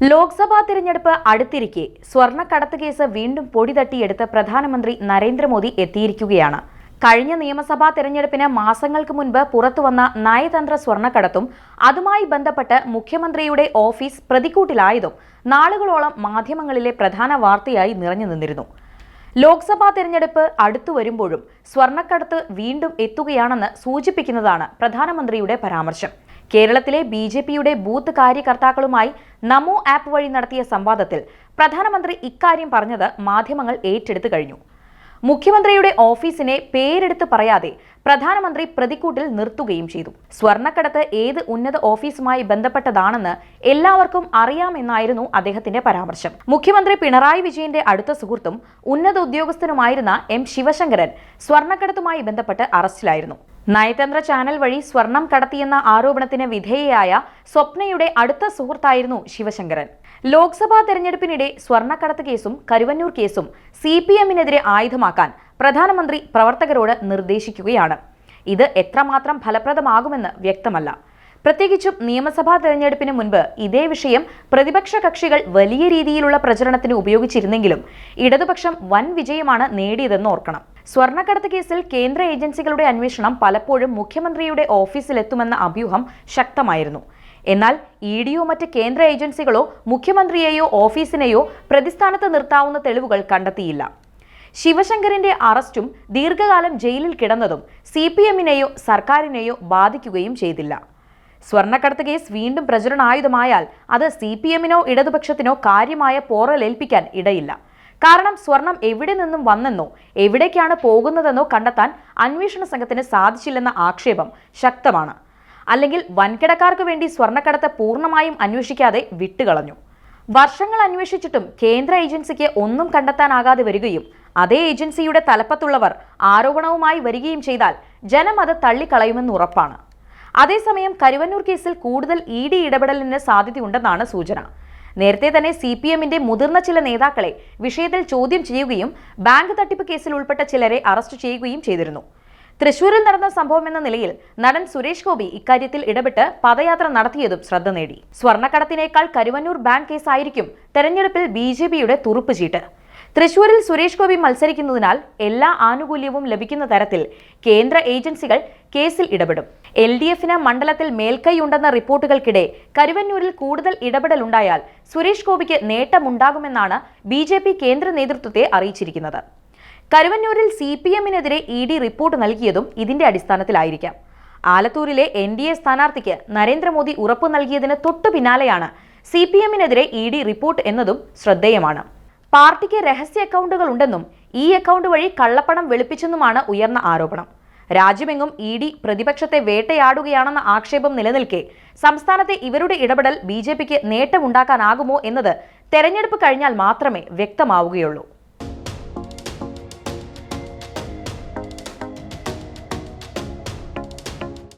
ലോക്സഭാ തിരഞ്ഞെടുപ്പ് അടുത്തിരിക്കെ സ്വർണക്കടത്ത് കേസ് വീണ്ടും പൊടി തട്ടിയെടുത്ത് പ്രധാനമന്ത്രി നരേന്ദ്രമോദി എത്തിയിരിക്കുകയാണ്. കഴിഞ്ഞ നിയമസഭാ തെരഞ്ഞെടുപ്പിന് മാസങ്ങൾക്ക് മുൻപ് പുറത്തുവന്ന നയതന്ത്ര സ്വർണക്കടത്തും അതുമായി ബന്ധപ്പെട്ട് മുഖ്യമന്ത്രിയുടെ ഓഫീസ് പ്രതിക്കൂട്ടിലായതും നാളുകളോളം മാധ്യമങ്ങളിലെ പ്രധാന വാർത്തയായി നിറഞ്ഞു നിന്നിരുന്നു. ലോക്സഭാ തെരഞ്ഞെടുപ്പ് അടുത്തു വരുമ്പോഴും സ്വർണക്കടത്ത് വീണ്ടും എത്തുകയാണെന്ന് സൂചിപ്പിക്കുന്നതാണ് പ്രധാനമന്ത്രിയുടെ പരാമർശം. കേരളത്തിലെ ബി ജെ പിയുടെ ബൂത്ത് കാര്യകർത്താക്കളുമായി നമോ ആപ്പ് വഴി നടത്തിയ സംവാദത്തിൽ പ്രധാനമന്ത്രി ഇക്കാര്യം പറഞ്ഞത് മാധ്യമങ്ങൾ ഏറ്റെടുത്തു കഴിഞ്ഞു. മുഖ്യമന്ത്രിയുടെ ഓഫീസിനെ പേരെടുത്ത് പറയാതെ പ്രധാനമന്ത്രി പ്രതിക്കൂട്ടിൽ നിർത്തുകയും ചെയ്തു. സ്വർണക്കടത്ത് ഏത് ഉന്നത ഓഫീസുമായി ബന്ധപ്പെട്ടതാണെന്ന് എല്ലാവർക്കും അറിയാമെന്നായിരുന്നു അദ്ദേഹത്തിന്റെ പരാമർശം. മുഖ്യമന്ത്രി പിണറായി വിജയന്റെ അടുത്ത സുഹൃത്തും ഉന്നത ഉദ്യോഗസ്ഥനുമായിരുന്ന എം ശിവശങ്കരൻ സ്വർണക്കടത്തുമായി ബന്ധപ്പെട്ട് അറസ്റ്റിലായിരുന്നു. നയതന്ത്ര ചാനൽ വഴി സ്വർണം കടത്തിയെന്ന ആരോപണത്തിന് വിധേയയായ സ്വപ്നയുടെ അടുത്ത സുഹൃത്തായിരുന്നു ശിവശങ്കരൻ. ലോക്സഭാ തെരഞ്ഞെടുപ്പിനിടെ സ്വർണക്കടത്ത് കേസും കരുവന്നൂർ കേസും സി പി എമ്മിനെതിരെ ആയുധമാക്കാൻ പ്രധാനമന്ത്രി പ്രവർത്തകരോട് നിർദ്ദേശിക്കുകയാണ്. ഇത് എത്രമാത്രം ഫലപ്രദമാകുമെന്ന് വ്യക്തമല്ല. പ്രത്യേകിച്ചും നിയമസഭാ തെരഞ്ഞെടുപ്പിന് മുൻപ് ഇതേ വിഷയം പ്രതിപക്ഷ കക്ഷികൾ വലിയ രീതിയിലുള്ള പ്രചരണത്തിന് ഉപയോഗിച്ചിരുന്നെങ്കിലും ഇടതുപക്ഷം വൻ വിജയമാണ് നേടിയതെന്ന് ഓർക്കണം. സ്വർണക്കടത്ത് കേസിൽ കേന്ദ്ര ഏജൻസികളുടെ അന്വേഷണം പലപ്പോഴും മുഖ്യമന്ത്രിയുടെ ഓഫീസിലെത്തുമെന്ന അഭ്യൂഹം ശക്തമായിരുന്നു. എന്നാൽ ഇ ഡിയോ മറ്റ് കേന്ദ്ര ഏജൻസികളോ മുഖ്യമന്ത്രിയെയോ ഓഫീസിനെയോ പ്രതിസ്ഥാനത്ത് നിർത്താവുന്ന തെളിവുകൾ കണ്ടെത്തിയില്ല. ശിവശങ്കറിന്റെ അറസ്റ്റും ദീർഘകാലം ജയിലിൽ കിടന്നതും സി പി എമ്മിനെയോ സർക്കാരിനെയോ ബാധിക്കുകയും ചെയ്തില്ല. സ്വർണക്കടത്ത് കേസ് വീണ്ടും പ്രചരണായുധമായാൽ അത് സി പി എമ്മിനോ ഇടതുപക്ഷത്തിനോ കാര്യമായ പോറലേൽപ്പിക്കാൻ ഇടയില്ല. കാരണം സ്വർണം എവിടെ നിന്നും വന്നെന്നോ എവിടേക്കാണ് പോകുന്നതെന്നോ കണ്ടെത്താൻ അന്വേഷണ സംഘത്തിന് സാധിച്ചില്ലെന്ന ആക്ഷേപം ശക്തമാണ്. അല്ലെങ്കിൽ വൻകിടക്കാർക്ക് വേണ്ടി സ്വർണക്കടത്ത് പൂർണമായും അന്വേഷിക്കാതെ വിട്ടുകളഞ്ഞു. വർഷങ്ങൾ അന്വേഷിച്ചിട്ടും കേന്ദ്ര ഏജൻസിക്ക് ഒന്നും കണ്ടെത്താനാകാതെ വരികയും അതേ ഏജൻസിയുടെ തലപ്പത്തുള്ളവർ ആരോപണവുമായി വരികയും ചെയ്താൽ ജനം അത് തള്ളിക്കളയുമെന്ന് ഉറപ്പാണ്. അതേസമയം കരുവന്നൂർ കേസിൽ കൂടുതൽ ഇ ഡി ഇടപെടലിന് സാധ്യതയുണ്ടെന്നാണ് സൂചന. നേരത്തെ തന്നെ സി പി എമ്മിന്റെ മുതിർന്ന ചില നേതാക്കളെ വിഷയത്തിൽ ചോദ്യം ചെയ്യുകയും ബാങ്ക് തട്ടിപ്പ് കേസിൽ ഉൾപ്പെട്ട ചിലരെ അറസ്റ്റ് ചെയ്യുകയും ചെയ്തിരുന്നു. തൃശൂരിൽ നടന്ന സംഭവം എന്ന നിലയിൽ നടൻ സുരേഷ് ഗോപി ഇക്കാര്യത്തിൽ ഇടപെട്ട് പദയാത്ര നടത്തിയതും ശ്രദ്ധ നേടി. സ്വർണക്കടത്തിനേക്കാൾ കരുവന്നൂർ ബാങ്ക് കേസായിരിക്കും തെരഞ്ഞെടുപ്പിൽ ബി ജെ പിയുടെ തുറുപ്പ് ചീട്ട് തൃശൂരിൽ സുരേഷ് ഗോപി മത്സരിക്കുന്നതിനാൽ എല്ലാ ആനുകൂല്യവും ലഭിക്കുന്ന തരത്തിൽ കേന്ദ്ര ഏജൻസികൾ കേസിൽ ഇടപെടും. എൽ ഡി എഫിന് മണ്ഡലത്തിൽ മേൽക്കൈയുണ്ടെന്ന റിപ്പോർട്ടുകൾക്കിടെ കരുവന്നൂരിൽ കൂടുതൽ ഇടപെടലുണ്ടായാൽ സുരേഷ് ഗോപിക്ക് നേട്ടമുണ്ടാകുമെന്നാണ് ബി ജെ പി കേന്ദ്ര നേതൃത്വത്തെ അറിയിച്ചിരിക്കുന്നത്. കരുവന്നൂരിൽ സി പി എമ്മിനെതിരെ ഇ ഡി റിപ്പോർട്ട് നൽകിയതും ഇതിന്റെ അടിസ്ഥാനത്തിലായിരിക്കാം. ആലത്തൂരിലെ എൻ ഡി എ സ്ഥാനാർത്ഥിക്ക് നരേന്ദ്രമോദി ഉറപ്പ് നൽകിയതിന് തൊട്ടു പിന്നാലെയാണ് സി പി എമ്മിനെതിരെ ഇ ഡി റിപ്പോർട്ട് എന്നതും ശ്രദ്ധേയമാണ്. പാർട്ടിക്ക് രഹസ്യ അക്കൗണ്ടുകൾ ഉണ്ടെന്നും ഈ അക്കൗണ്ട് വഴി കള്ളപ്പണം വെളുപ്പിച്ചെന്നുമാണ് ഉയർന്ന ആരോപണം. രാജ്യമെങ്ങും ഇ ഡി പ്രതിപക്ഷത്തെ വേട്ടയാടുകയാണെന്ന ആക്ഷേപം നിലനിൽക്കെ സംസ്ഥാനത്തെ ഇവരുടെ ഇടപെടൽ ബി ജെ പിക്ക് നേട്ടമുണ്ടാക്കാനാകുമോ എന്നത് തെരഞ്ഞെടുപ്പ് കഴിഞ്ഞാൽ മാത്രമേ വ്യക്തമാവുകയുള്ളൂ.